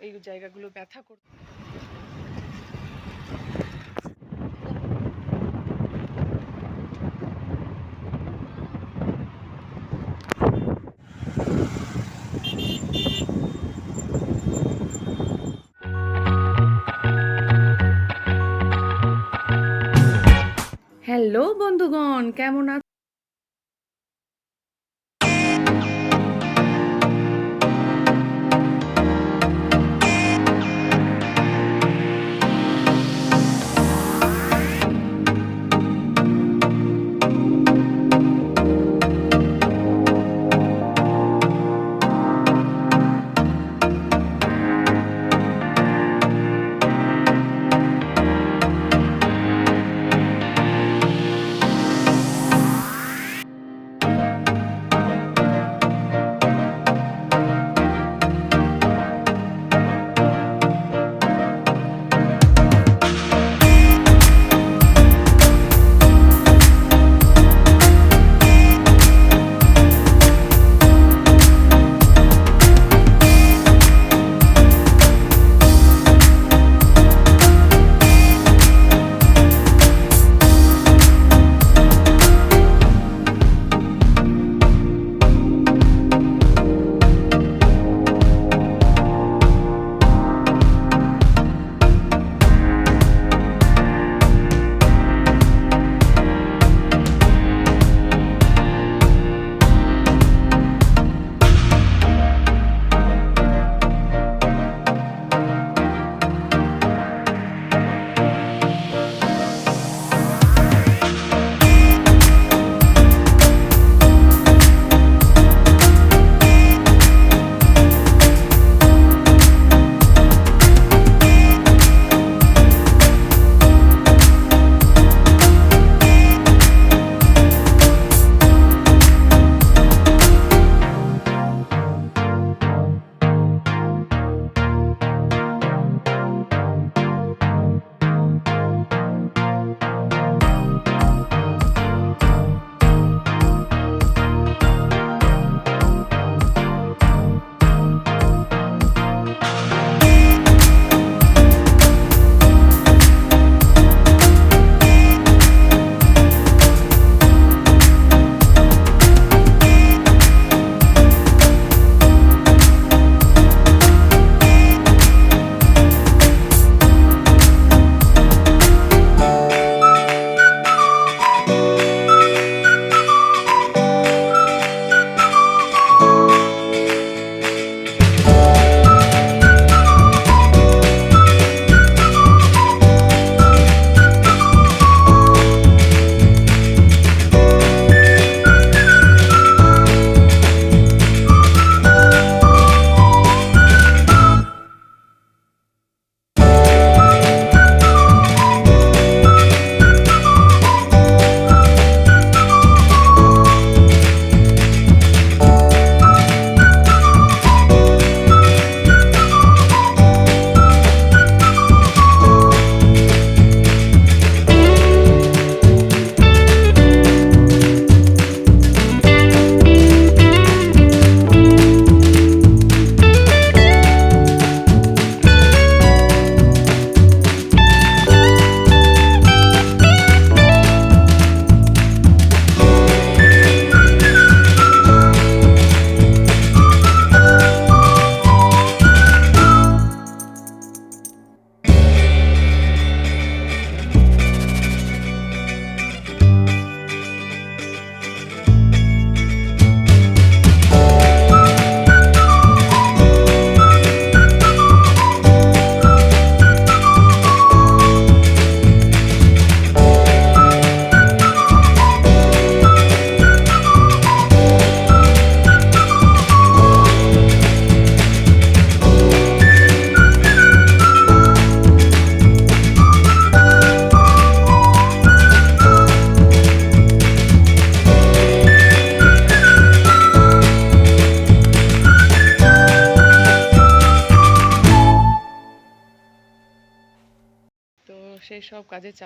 এই জায়গাগুলো ব্যথা করত হ্যালো বন্ধুগণ কেমন আছো?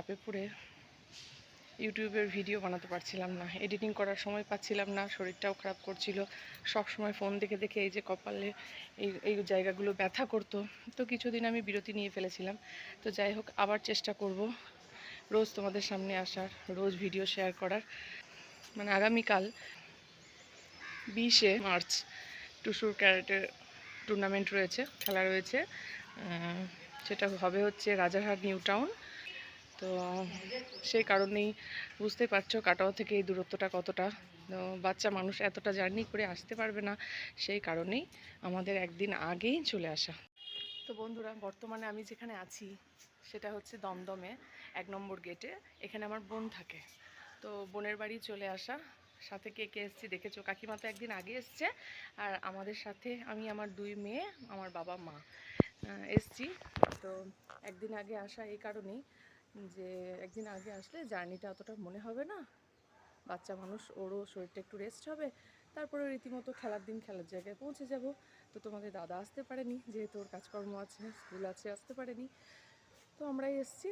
চাপে পড়ে ইউটিউবের ভিডিও বানাতে পারছিলাম না, এডিটিং করার সময় পাচ্ছিলাম না, শরীরটাও খারাপ করছিল সব সময় ফোন দেখে দেখে এই যে কপালে এই এই জায়গাগুলো ব্যথা করতো, তো কিছুদিন আমি বিরতি নিয়ে ফেলেছিলাম, তো যাই হোক আবার চেষ্টা করব, রোজ তোমাদের সামনে আসার, রোজ ভিডিও শেয়ার করার মানে আগামীকাল বিশে মার্চ টুসুর ক্যারেটের টুর্নামেন্ট রয়েছে, খেলা রয়েছে সেটা হবে হচ্ছে রাজারহাট নিউ টাউন তো সেই কারণেই বুঝতে পারছ কাটাও থেকে এই দূরত্বটা কতটা। তো, বাচ্চা মানুষ এতটা জার্নি করে আসতে পারবে না, সেই কারণেই আমাদের একদিন আগেই চলে আসা। তো বন্ধুরা, বর্তমানে আমি যেখানে আছি, সেটা হচ্ছে দমদমে, এক নম্বর গেটে। এখানে আমার বোন থাকে। তো, বোনের বাড়ি চলে আসা। সাথে কে কে এসছি দেখেছ? কাকিমা তো একদিন আগে এসছে। আর আমাদের সাথে আমি, আমার দুই মেয়ে, আমার বাবা, মা এসছি। তো, একদিন আগে আসা এই কারণেই যে একদিন আগে আসলে জার্নিটা অতটা মনে হবে না। বাচ্চা মানুষ, ওরও শরীরটা একটু রেস্ট হবে। তারপরে রীতিমতো খেলার দিন খেলার জায়গায় পৌঁছে যাব। তো তোমাদের দাদা আসতে পারেনি, যেহেতু ওর কাজকর্ম আছে, স্কুল আছে, আসতে পারেনি। তো আমরাই এসছি।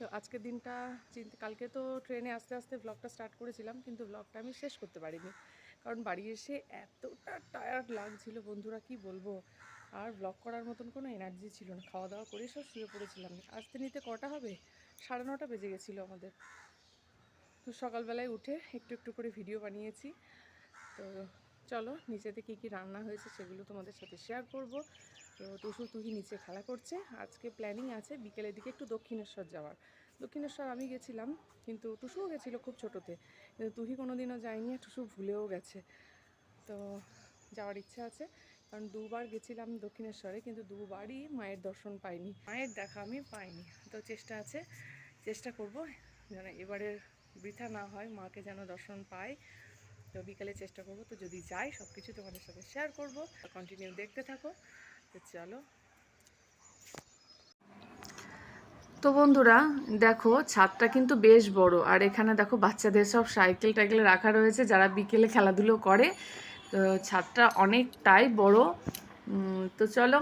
তো আজকের দিনটা চিন্তা কালকে তো ট্রেনে আস্তে আস্তে ব্লগটা স্টার্ট করেছিলাম, কিন্তু ব্লগটা আমি শেষ করতে পারিনি। কারণ বাড়ি এসে এতটা টায়ার্ড লাগছিল, বন্ধুরা কি বলব? আর ব্লগ করার মতন কোনো এনার্জি ছিল না। খাওয়া দাওয়া করে সব শুয়ে পড়েছিলাম। আসতে নিতে কটা হবে? সাড়ে নটা বেজে গেছিল আমাদের। তো সকালবেলায় উঠে একটু একটু করে ভিডিও বানিয়েছি। তো চলো, নিচেতে কী কী রান্না হয়েছে সেগুলো তোমাদের সাথে শেয়ার করব। তো টুসু তুহি নিচে খেলা করছে। আজকে প্ল্যানিং আছে বিকেলের দিকে একটু দক্ষিণেশ্বর যাওয়ার। দক্ষিণেশ্বর আমি গেছিলাম, কিন্তু টুসুও গেছিল খুব ছোটোতে। কিন্তু তুহি কোনো দিনও যায়নি আর টুসু ভুলেও গেছে। তো যাওয়ার ইচ্ছা আছে। কারণ দুবার গেছিলাম দক্ষিণেশ্বরে, কিন্তু দুবারই মায়ের দর্শন পাইনি। মায়ের দেখা আমি পাইনি। তো চেষ্টা আছে চেষ্টা করব যেন এবারের বৃথা না হয়, মাকে যেন দর্শন পাই। তো বিকালে চেষ্টা করব, তো যদি যাই সব কিছু তোমাদের সাথে শেয়ার করব। কন্টিনিউ দেখতে থাকো। তো চলো। তো বন্ধুরা, দেখো, ছাদটা কিন্তু বেশ বড়। আর এখানে দেখো, বাচ্চাদের সব সাইকেল টাইকেল রাখা রয়েছে, যারা বিকেলে খেলাধুলো করে। তো ছাদটা অনেকটাই বড়। তো চলো।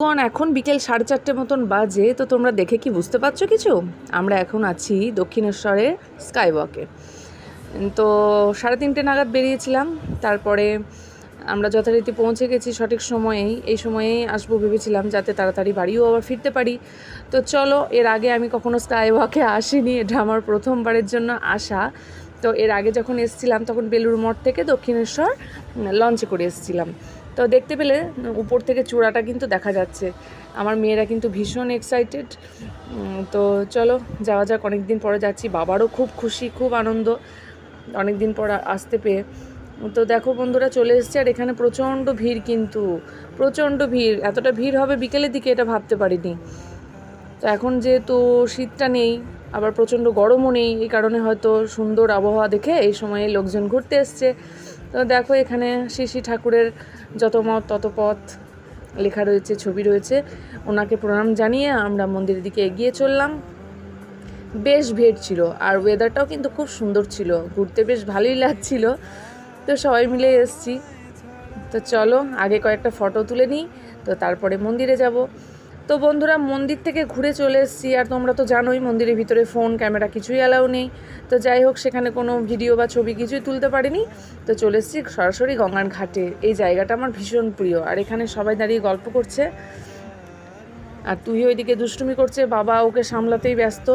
এখন এখন বিকেল সাড়ে চারটে মতন বাজে, তো তোমরা দেখে কি বুঝতে পারছ কিছু? আমরা এখন আছি দক্ষিণেশ্বরের স্কাই ওয়াকে তো সাড়ে তিনটে নাগাদ বেরিয়েছিলাম, তারপরে আমরা যথারীতি পৌঁছে গেছি সঠিক সময়েই। এই সময়েই আসব ভেবেছিলাম যাতে তাড়াতাড়ি বাড়িও আবার ফিরতে পারি। তো চলো, এর আগে আমি কখনো স্কাই ওয়াকে আসিনি, এটা আমার প্রথমবারের জন্য আসা। তো এর আগে যখন এসেছিলাম, তখন বেলুর মঠ থেকে দক্ষিণেশ্বর লঞ্চে করে এসেছিলাম। তো দেখতে পেলে, উপর থেকে চূড়াটা কিন্তু দেখা যাচ্ছে। আমার মেয়েরা কিন্তু ভীষণ এক্সাইটেড তো চলো, যাওয়া যাক অনেক দিন পরে যাচ্ছি। বাবারও খুব খুশি, খুব আনন্দ অনেক দিন পর আসতে পেয়ে। তো দেখো বন্ধুরা, চলে এসছে আর এখানে প্রচণ্ড ভিড় কিন্তু, প্রচণ্ড ভিড়। এতটা ভিড় হবে বিকেলের দিকে, এটা ভাবতে পারিনি। তো এখন যেহেতু শীতটা নেই, আবার প্রচণ্ড গরমও নেই, এই কারণে হয়তো সুন্দর আবহাওয়া দেখে এই সময়ে লোকজন ঘুরতে এসছে। তো দেখো এখানে শ্রী ঠাকুরের যত মত, তত পথ লেখা রয়েছে, ছবি রয়েছে। ওনাকে প্রণাম জানিয়ে আমরা মন্দিরের দিকে এগিয়ে চললাম। বেশ ভিড় ছিল আর ওয়েদারটাও কিন্তু খুব সুন্দর ছিল। ঘুরতে বেশ ভালোই লাগছিল। তো সবাই মিলে এসছি। তো চলো, আগে কয়েকটা ফটো তুলে নিই। তো তারপরে মন্দিরে যাব। তো বন্ধুরা, মন্দির থেকে ঘুরে চলে এসেছি। আর তোমরা তো জানোই, মন্দিরের ভিতরে ফোন ক্যামেরা কিছুই অ্যালাউ নেই। তো যাই হোক, সেখানে কোনো ভিডিও বা ছবি কিছুই তুলতে পারিনি। তো চলে এসেছি সরাসরি গঙ্গার ঘাটে এই জায়গাটা আমার ভীষণ প্রিয়। আর এখানে সবাই দাঁড়িয়ে গল্প করছে। আর তুই ওইদিকে দুষ্টুমি করছে। বাবা ওকে সামলাতেই ব্যস্ত।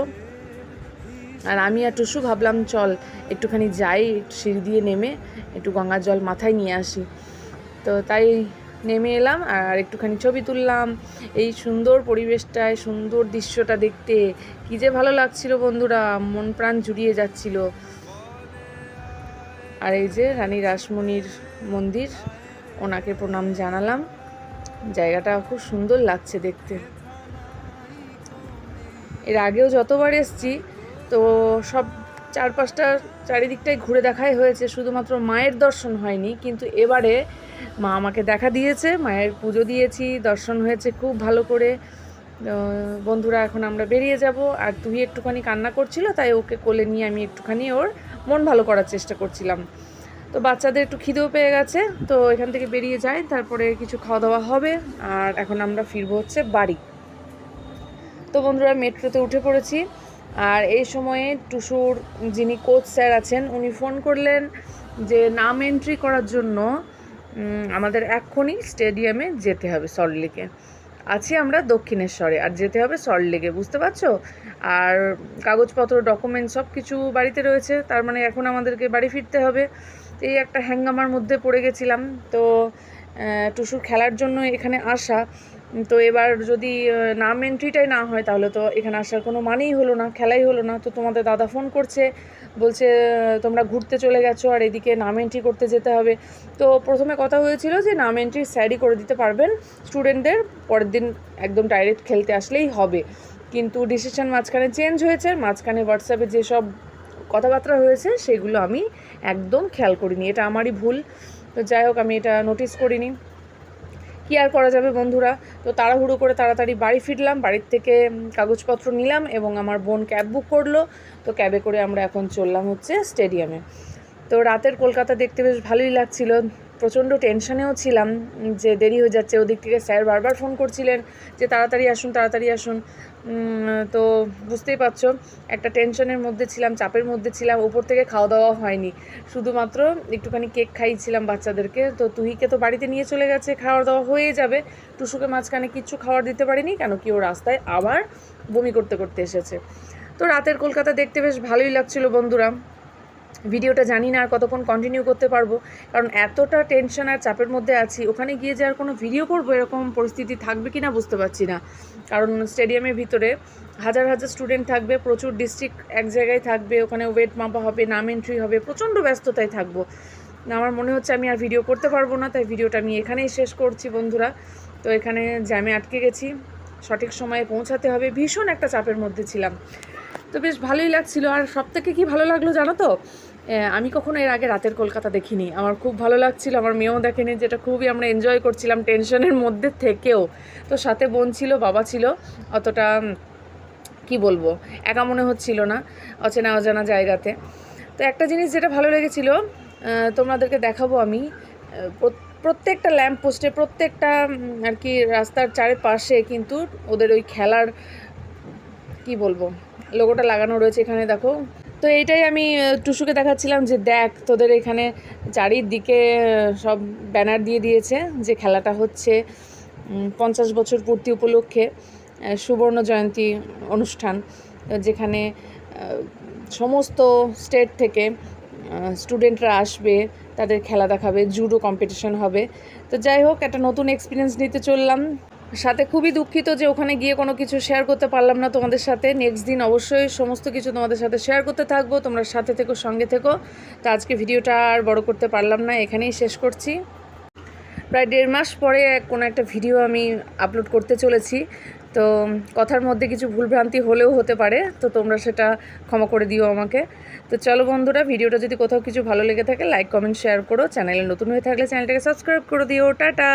আর আমি আর টুসু ভাবলাম, চল একটুখানি যাই, সিঁড়ি দিয়ে নেমে একটু গঙ্গার জল মাথায় নিয়ে আসি। তো তাই নেমে এলাম আর একটুখানি ছবি তুললাম। এই সুন্দর পরিবেশটায়, সুন্দর দৃশ্যটা দেখতে। কী যে ভালো লাগছিল বন্ধুরা, মন প্রাণ জুড়িয়ে যাচ্ছিল। আর এই যে রানী রাসমণির মন্দির, ওনাকে প্রণাম জানালাম। জায়গাটা খুব সুন্দর লাগছে দেখতে। এর আগেও যতবার এসছি, তো সব চারপাশটা চারিদিকটাই ঘুরে দেখাই হয়েছে। শুধুমাত্র মায়ের দর্শন হয়নি, কিন্তু এবারে মা আমাকে দেখা দিয়েছে, মায়ের পুজো দিয়েছি, দর্শন হয়েছে খুব ভালো করে। বন্ধুরা, এখন আমরা বেরিয়ে যাব। আর তুই একটুখানি কান্না করছিল, তাই ওকে কোলে নিয়ে আমি একটুখানি ওর মন ভালো করার চেষ্টা করছিলাম। তো বাচ্চাদের একটু খিদেও পেয়ে গেছে, তো এখান থেকে বেরিয়ে যায় তারপরে কিছু খাওয়া দাওয়া হবে। আর এখন আমরা ফিরবো হচ্ছে বাড়ি। তো বন্ধুরা, মেট্রোতে উঠে পড়েছি। আর এই সময়ে টুসুর যিনি কোচ স্যার আছেন, উনি ফোন করলেন যে, নাম এন্ট্রি করার জন্য আমাদের এক্ষুনি স্টেডিয়ামে যেতে হবে সল্টলেকে আছি আমরা দক্ষিণেশ্বরে, আর যেতে হবে সল্টলেকে বুঝতে পারছ? আর কাগজপত্র ডকুমেন্ট সব কিছু বাড়িতে রয়েছে, তার মানে এখন আমাদেরকে বাড়ি ফিরতে হবে। এই একটা হ্যাঙ্গামার মধ্যে পড়ে গেছিলাম, তো টুসুর খেলার জন্য এখানে আসা। তো এবার যদি নাম এন্ট্রিটাই না হয়, তাহলে তো এখানে আসার কোনো মানেই হলো না, খেলাই হলো না। তো তোমাদের দাদা ফোন করছে বলছে, তোমরা ঘুরতে চলে গেছো আর এদিকে নাম এন্ট্রি করতে যেতে হবে। তো প্রথমে কথা হয়েছিল যে নাম এন্ট্রি স্যারই করে দিতে পারবেন স্টুডেন্টদের পরের দিন একদম ডাইরেক্ট খেলতে আসলেই হবে। কিন্তু ডিসিশন মাঝখানে চেঞ্জ হয়েছে, মাঝখানে হোয়াটসঅ্যাপে যেসব কথাবার্তা হয়েছে সেগুলো আমি একদম খেয়াল করিনি। এটা আমারই ভুল। তো যাই হোক, আমি এটা নোটিস করিনি। কী আর করা যাবে বন্ধুরা? তো তাড়াহুড়ো করে তাড়াতাড়ি বাড়ি ফিরলাম, বাড়ির থেকে কাগজপত্র নিলাম এবং আমার বোন ক্যাব বুক করল। তো ক্যাবে করে আমরা এখন চললাম হচ্ছে স্টেডিয়ামে। তো রাতের কলকাতা দেখতে বেশ ভালোই লাগছিল। প্রচণ্ড টেনশানেও ছিলাম যে দেরি হয়ে যাচ্ছে। ওদিক থেকে স্যার বারবার ফোন করছিলেন যে তাড়াতাড়ি আসুন তাড়াতাড়ি আসুন। তো বুঝতেই পারছ, একটা টেনশনের মধ্যে ছিলাম, চাপের মধ্যে ছিলাম, ওপর থেকে খাওয়া দাওয়া হয়নি। শুধুমাত্র একটুখানি কেক খাইছিলাম বাচ্চাদেরকে, তো তুহিকে তো বাড়িতে নিয়ে চলে গেছে, খাওয়া দাওয়া হয়ে যাবে। টুসুকে মাঝখানে কিচ্ছু খাওয়ার দিতে পারিনি, কেন কি ও রাস্তায় আবার বমি করতে করতে এসেছে। তো রাতের কলকাতা দেখতে বেশ ভালোই লাগছিল বন্ধুরা। ভিডিওটা জানি না আর কতক্ষণ কন্টিনিউ করতে পারব। কারণ এতটা টেনশন আর চাপের মধ্যে আছি, ওখানে গিয়ে যে আর কোনো ভিডিও করব, এরকম পরিস্থিতি থাকবে কি না বুঝতে পারছি না। কারণ স্টেডিয়ামের ভিতরে হাজার হাজার স্টুডেন্ট থাকবে, প্রচুর ডিস্ট্রিক্ট এক জায়গায় থাকবে, ওখানে ওয়েট মাপা হবে, নাম এন্ট্রি হবে, প্রচণ্ড ব্যস্ততায় থাকব। আমার মনে হচ্ছে আমি আর ভিডিও করতে পারব না, তাই ভিডিওটা আমি এখানেই শেষ করছি বন্ধুরা। তো এখানে জ্যামে আটকে গেছি, সঠিক সময়ে পৌঁছাতে হবে, ভীষণ একটা চাপের মধ্যে ছিলাম। তো বেশ ভালোই লাগছিল, আর সব থেকে কী ভালো লাগল জানো তো? আমি কখনো এর আগে রাতের কলকাতা দেখিনি। আমার খুব ভালো লাগছিল, আমার মেয়েও দেখেনি, যেটা খুবই আমরা এনজয় করছিলাম টেনশনের মধ্যে থেকেও। তো সাথে বোন ছিল, বাবা ছিল, অতটা কি বলব, একা মনে হচ্ছিল না, অচেনা অজানা জায়গাতে। তো একটা জিনিস যেটা ভালো লেগেছিল তোমাদেরকে দেখাবো আমি প্রত্যেকটা ল্যাম্প পোস্টে প্রত্যেকটা আর কি রাস্তার চারিপাশে কিন্তু ওদের ওই খেলার, কি বলব লোগোটা লাগানো রয়েছে এখানে, দেখো। তো এইটাই আমি টুসুকে দেখাচ্ছিলাম যে দেখ, তোদের এখানে চারিদিকে সব ব্যানার দিয়ে দিয়েছে যে খেলাটা হচ্ছে পঞ্চাশ বছর পূর্তি উপলক্ষে সুবর্ণ জয়ন্তী অনুষ্ঠান, যেখানে সমস্ত স্টেট থেকে স্টুডেন্টরা আসবে, তাদের খেলা দেখাবে, জুডো কম্পিটিশন হবে। তো যাই হোক, একটা নতুন এক্সপিরিয়েন্স নিতে চললাম। সাথে খুবই দুঃখিত যে ওখানে গিয়ে কোনো কিছু শেয়ার করতে পারলাম না তোমাদের সাথে। নেক্সট দিন অবশ্যই সমস্ত কিছু তোমাদের সাথে শেয়ার করতে থাকব। তোমরা সাথে থেকো, সঙ্গে থেকো। তো আজকে ভিডিওটা আর বড় করতে পারলাম না, এখানেই শেষ করছি। প্রায় দেড় মাস পরে কোনো একটা ভিডিও আমি আপলোড করতে চলেছি। তো কথার মধ্যে কিছু ভুলভ্রান্তি হলেও হতে পারে, তো তোমরা সেটা ক্ষমা করে দিও আমাকে। তো চলো বন্ধুরা, ভিডিওটা যদি কোথাও কিছু ভালো লেগে থাকে লাইক কমেন্ট শেয়ার করো। চ্যানেলে নতুন হয়ে থাকলে চ্যানেলটাকে সাবস্ক্রাইব করে দিও। টাটা!